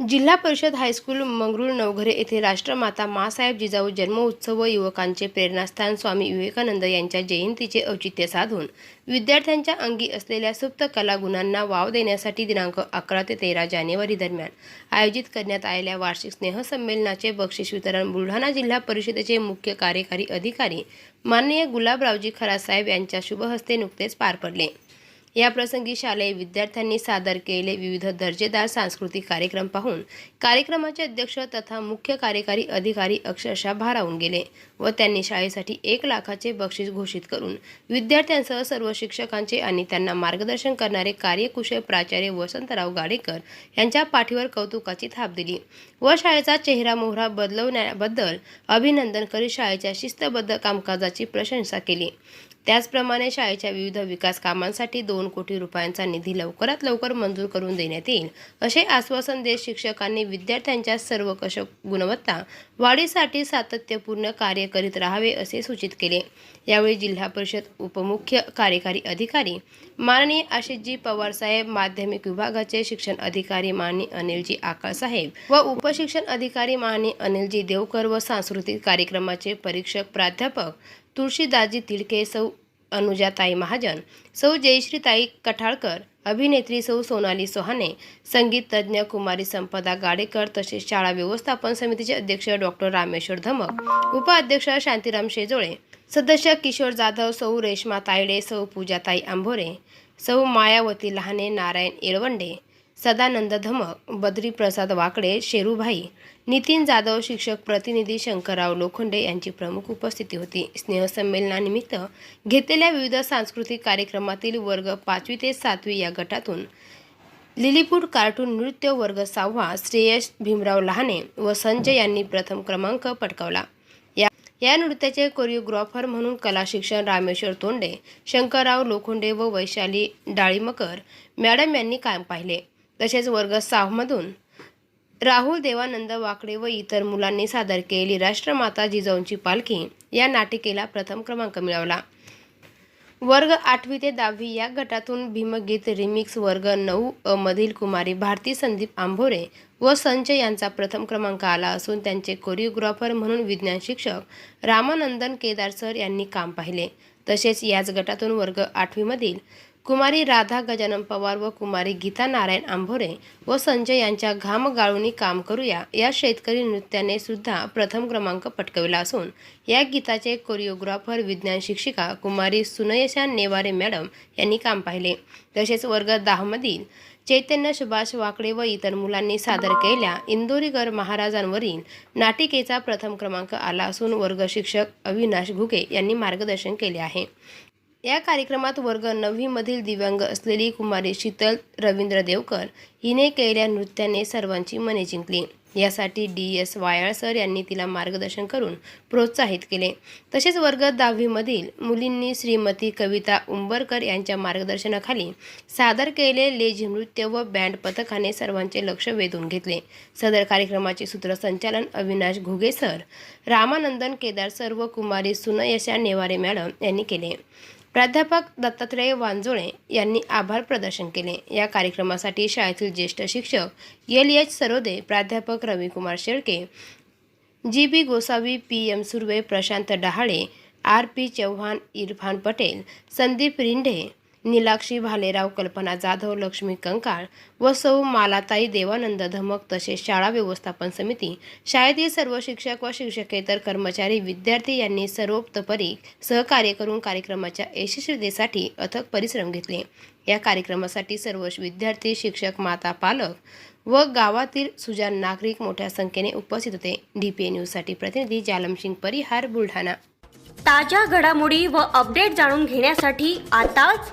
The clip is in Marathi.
जिल्हा परिषद हायस्कूल मंगरुळ नवघरे येथे राष्ट्रमाता मासाहेब जिजाऊ जन्मोत्सव व युवकांचे प्रेरणास्थान स्वामी विवेकानंद यांच्या जयंतीचे औचित्य साधून विद्यार्थ्यांच्या अंगी असलेल्या सुप्त कलागुणांना वाव देण्यासाठी दिनांक अकरा ते तेरा जानेवारी दरम्यान आयोजित करण्यात आलेल्या वार्षिक स्नेहसंमेलनाचे बक्षीस वितरण बुलढाणा जिल्हा परिषदेचे मुख्य कार्यकारी अधिकारी माननीय गुलाबरावजी खरासाहेब यांच्या शुभहस्ते नुकतेच पार पडले. याप्रसंगी शालेय विद्यार्थ्यांनी सादर केलेले विविध दर्जेदार सांस्कृतिक कार्यक्रम पाहून कार्यक्रमाचे अध्यक्ष तथा मुख्य कार्यकारी अधिकारी अक्षरशः भारावून गेले व त्यांनी शाळेसाठी एक लाखाचे बक्षीस घोषित करून विद्यार्थ्यांसह सर्व शिक्षकांचे आणि त्यांना मार्गदर्शन करणारे कार्यकुशल प्राचार्य वसंतराव गाडेकर यांच्या पाठीवर कौतुकाची थाप दिली व शाळेचा चेहरा मोहरा बदलवण्याबद्दल अभिनंदन करीत शाळेच्या शिस्तबद्ध कामकाजाची प्रशंसा केली. त्याचप्रमाणे शाळेच्या विविध विकास कामांसाठी दोन कोटी रुपयांचा निधी लवकरात लवकर मंजूर करून देण्यात येईल. असे आश्वासन देत शिक्षकांनी विद्यार्थ्यांच्या सर्वकष गुणवत्ता वाढीसाठी सातत्यपूर्ण कार्य करीत राहावे असे सूचित केले. यावेळी जिल्हा परिषद उपमुख्य कार्यकारी अधिकारी माननीय आशिषजी पवारसाहेब माध्यमिक विभागाचे शिक्षण अधिकारी माननीय अनिलजी आकाळसाहेब व उपशिक्षण अधिकारी माननीय अनिलजी देवकर व सांस्कृतिक कार्यक्रमाचे परीक्षक प्राध्यापक तुळशीदाजी तिडके सौ अनुजाताई महाजन सौ जयश्रीताई कठाळकर अभिनेत्री सौ सोनाली सोहाने संगीत तज्ज्ञ कुमारी संपदा गाडेकर तसेच शाळा व्यवस्थापन समितीचे अध्यक्ष डॉक्टर रामेश्वर धमक उपाध्यक्ष शांतीराम शेजोळे सदस्य किशोर जाधव सौ रेश्मा तायडे सौ पूजाताई आंभोरे सौ मायावती लहाने नारायण येळवंडे सदानंद धमक बद्री प्रसाद वाकडे शेरूभाई नितीन जाधव शिक्षक प्रतिनिधी शंकरराव लोखंडे यांची प्रमुख उपस्थिती होती. स्नेहसंमेलनानिमित्त घेतलेल्या विविध सांस्कृतिक कार्यक्रमातील वर्ग पाचवी ते सातवी या गटातून लिलीपूट कार्टून नृत्य वर्ग सहावा श्रेयश भीमराव लहाने व संजय यांनी प्रथम क्रमांक पटकावला. या या नृत्याचे कोरिओग्राफर म्हणून कला शिक्षण रामेश्वर तोंडे शंकरराव लोखंडे व वैशाली डाळीमकर मॅडम यांनी काम पाहिले. तसेच वर्ग सहामधून राहुल देवानंद वाकडे व इतर मुलांनी सादर केलेली राष्ट्रमाता जिजाऊंची पालखी या नाटिकेला प्रथम क्रमांक मिळवला वर्ग आठवी ते दहावी या गटातून भीमगीत रिमिक्स वर्ग नऊ अ मधील कुमारी भारती संदीप आंभोरे व संजय यांचा प्रथम क्रमांक आला असून त्यांचे कोरिओग्राफर म्हणून विज्ञान शिक्षक रामानंदन केदार सर यांनी काम पाहिले. तसेच याच गटातून वर्ग आठवीमधील कुमारी राधा गजानन पवार व कुमारी गीता नारायण आंभोरे व संजय यांच्या घाम गाळूनी काम करूया या शेतकरी नृत्याने सुद्धा प्रथम क्रमांक पटकविला असून या गीताचे कोरिओग्राफर विज्ञान शिक्षिका कुमारी सुनयशा नेवारे मॅडम यांनी काम पाहिले. तसेच वर्ग दहामधील चैतन्य सुभाष वाकडे व इतर मुलांनी सादर केलेल्या इंदोरीकर महाराजांवरील नाटिकेचा प्रथम क्रमांक आला असून वर्ग शिक्षक अविनाश घुगे यांनी मार्गदर्शन केले आहे. या कार्यक्रमात वर्ग नववीमधील दिव्यांग असलेली कुमारी शीतल रवींद्र देवकर हिने केलेल्या नृत्याने सर्वांची मने जिंकली. यासाठी डी एस वायाळ सर यांनी तिला मार्गदर्शन करून प्रोत्साहित केले. तसेच वर्ग दहावीमधील मुलींनी श्रीमती कविता उंबरकर यांच्या मार्गदर्शनाखाली सादर केलेले लेझी नृत्य व बँड पथकाने सर्वांचे लक्ष वेधून घेतले. सदर कार्यक्रमाचे सूत्रसंचालन अविनाश घुगे सर रामानंदन केदार सर व कुमारी सुनयशा नेवारे मॅडम यांनी केले. प्राध्यापक दत्तात्रय वांजोळे यांनी आभार प्रदर्शन केले. या कार्यक्रमासाठी शाळेतील ज्येष्ठ शिक्षक एल. एच. सरोदे प्राध्यापक Ravikumar Shelke G. B. Gosavi P. M. Surve Prashant Dahale R. P. Chavan Irfan Patel Sandeep Rindhe Nilakshi Bhalerao Kalpana Jadhav Lakshmi Kankal व सौ मालाताई देवानंद धमक तसेच शाळा व्यवस्थापन समिती शाळेतील सर्व शिक्षक व शिक्षकेतर कर्मचारी विद्यार्थी यांनी सर्वोपतपरी सहकार्य करून कार्यक्रमाच्या यशस्वीतेसाठी अथक परिश्रम घेतले. या कार्यक्रमासाठी सर्व विद्यार्थी शिक्षक माता पालक व गावातील सुजान नागरिक मोठ्या संख्येने उपस्थित होते. डी पी न्यूजसाठी प्रतिनिधी जालमसिंग परिहार बुलढाणा. ताज्या घडामोडी व अपडेट जाणून घेण्यासाठी आताच